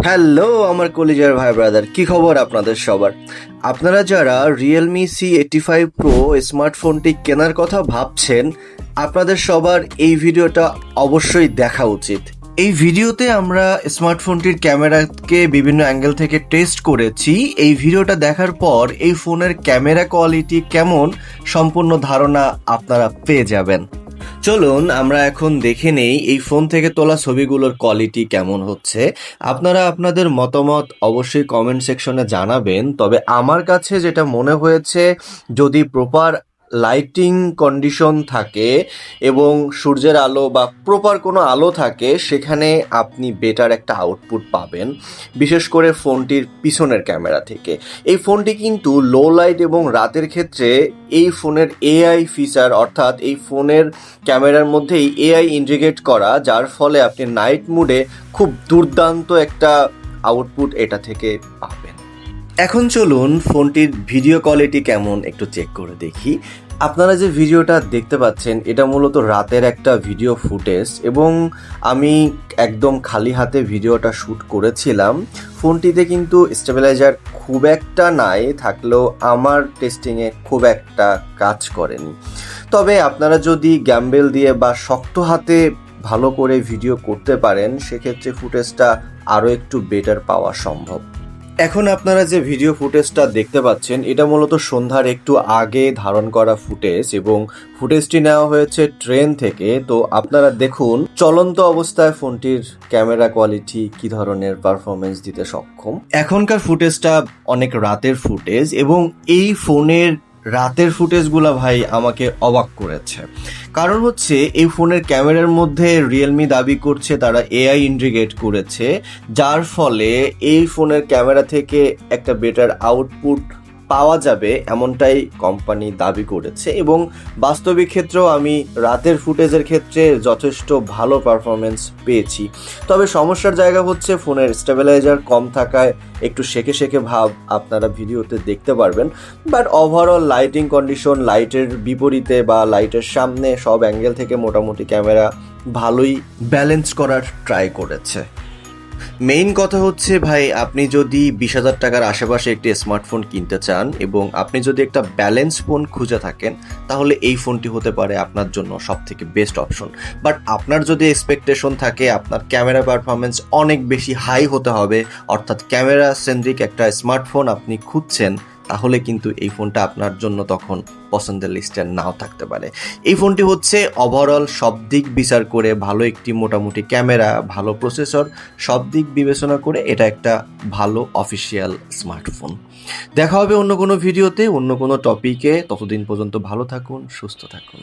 Hello, আমার কলিজার ভাই ব্রাদার, কি খবর আপনাদের সবার? আপনারা যারা Realme C eighty five pro স্মার্টফোনটি কেনার কথা ভাবছেন, আপনাদের সবার এই ভিডিওটা অবশ্যই দেখা উচিত। এই ভিডিওতে আমরা স্মার্টফোনটির ক্যামেরাকে বিভিন্ন অ্যাঙ্গেল থেকে টেস্ট করেছি। এই ভিডিওটা দেখার পর এই ফোনের ক্যামেরা কোয়ালিটি কেমন সম্পূর্ণ ধারণা আপনারা পেয়ে যাবেন। চলুন আমরা এখন দেখে নেই এই ফোন থেকে তোলা ছবিগুলোর কোয়ালিটি কেমন হচ্ছে। আপনারা আপনাদের মতামত অবশ্যই কমেন্ট সেকশনে জানাবেন, তবে আমার কাছে যেটা মনে হয়েছে, যদি প্রপার লাইটিং কন্ডিশন থাকে এবং সূর্যের আলো বা প্রপার কোনো আলো থাকে, সেখানে আপনি বেটার একটা আউটপুট পাবেন, বিশেষ করে ফোনটির পিছনের ক্যামেরা থেকে। এই ফোনটি কিন্তু লো লাইট এবং রাতের ক্ষেত্রে এই ফোনের এআই ফিচার অর্থাৎ এই ফোনের ক্যামেরার মধ্যেই এআই ইন্টিগ্রেট করা, যার ফলে আপনি নাইট মুডে খুব দুর্দান্ত একটা আউটপুট এটা থেকে পাবেন। এখন চলুন ফোনটির ভিডিও কোয়ালিটি কেমন একটু চেক করে দেখি। আপনারা যে ভিডিওটা দেখতে পাচ্ছেন, এটা মূলত রাতের একটা ভিডিও ফুটেজ এবং আমি একদম খালি হাতে ভিডিওটা শ্যুট করেছিলাম। ফোনটিতে কিন্তু স্টেবিলাইজার খুব একটা নাই, থাকলেও আমার টেস্টিংয়ে খুব একটা কাজ করেনি। তবে আপনারা যদি গ্যাম্বেল দিয়ে বা শক্ত হাতে ভালো করে ভিডিও করতে পারেন, সেক্ষেত্রে ফুটেজটা আরও একটু বেটার পাওয়া সম্ভব। এখন আপনারা যে ভিডিও ফুটেজটা দেখতে পাচ্ছেন, এটা মূলত সন্ধ্যার একটু আগে ধারণ করা ফুটেজ এবং ফুটেজটি নেওয়া হয়েছে ট্রেন থেকে। তো আপনারা দেখুন, চলন্ত অবস্থায় ফোনটির ক্যামেরা কোয়ালিটি কি ধরনের পারফরমেন্স দিতে সক্ষম। এখনকার ফুটেজটা অনেক রাতের ফুটেজ এবং এই ফোনের রাতের ফুটেজগুলো ভাই আমাকে অবাক করেছে। কারণ হচ্ছে, এই ফোনের ক্যামেরার মধ্যে রিয়েলমি দাবি করছে, তারা এআই ইন্ডিগেট করেছে, যার ফলে এই ফোনের ক্যামেরা থেকে একটা বেটার আউটপুট পাওয়া যাবে এমনটাই কোম্পানি দাবি করেছে এবং বাস্তবিক ক্ষেত্রেও আমি রাতের ফুটেজের ক্ষেত্রে যথেষ্ট ভালো পারফরমেন্স পেয়েছি। তবে সমস্যার জায়গা হচ্ছে ফোনের স্টেবিলাইজার কম থাকায় একটু শেখে শেখে ভাব আপনারা ভিডিওতে দেখতে পারবেন। বাট ওভারঅল লাইটিং কন্ডিশন লাইটের বিপরীতে বা লাইটের সামনে সব অ্যাঙ্গেল থেকে মোটামুটি ক্যামেরা ভালোই ব্যালেন্স করার ট্রাই করেছে। মেইন কথা হচ্ছে, ভাই, আপনি যদি বিশ হাজার টাকার আশেপাশে একটি স্মার্টফোন কিনতে চান এবং আপনি যদি একটা ব্যালেন্স ফোন খুঁজে থাকেন, তাহলে এই ফোনটি হতে পারে আপনার জন্য সব থেকে বেস্ট অপশন বাট আপনার যদি এক্সপেকটেশন থাকে, আপনার ক্যামেরা পারফরমেন্স অনেক বেশি হাই হতে হবে, অর্থাৎ ক্যামেরা সেন্দ্রিক একটা স্মার্টফোন আপনি খুঁজছেন, তাহলে কিন্তু এই ফোনটা আপনার জন্য তখন পছন্দের লিস্টে নাও থাকতে পারে। এই ফোনটি হচ্ছে ওভারঅল সব দিক বিচার করে ভালো একটি মোটামুটি ক্যামেরা ভালো প্রসেসর সব দিক বিবেচনা করে এটা একটা ভালো অফিসিয়াল স্মার্টফোন দেখা হবে অন্য কোনো ভিডিওতে অন্য কোনো টপিকে ততদিন পর্যন্ত ভালো থাকুন, সুস্থ থাকুন।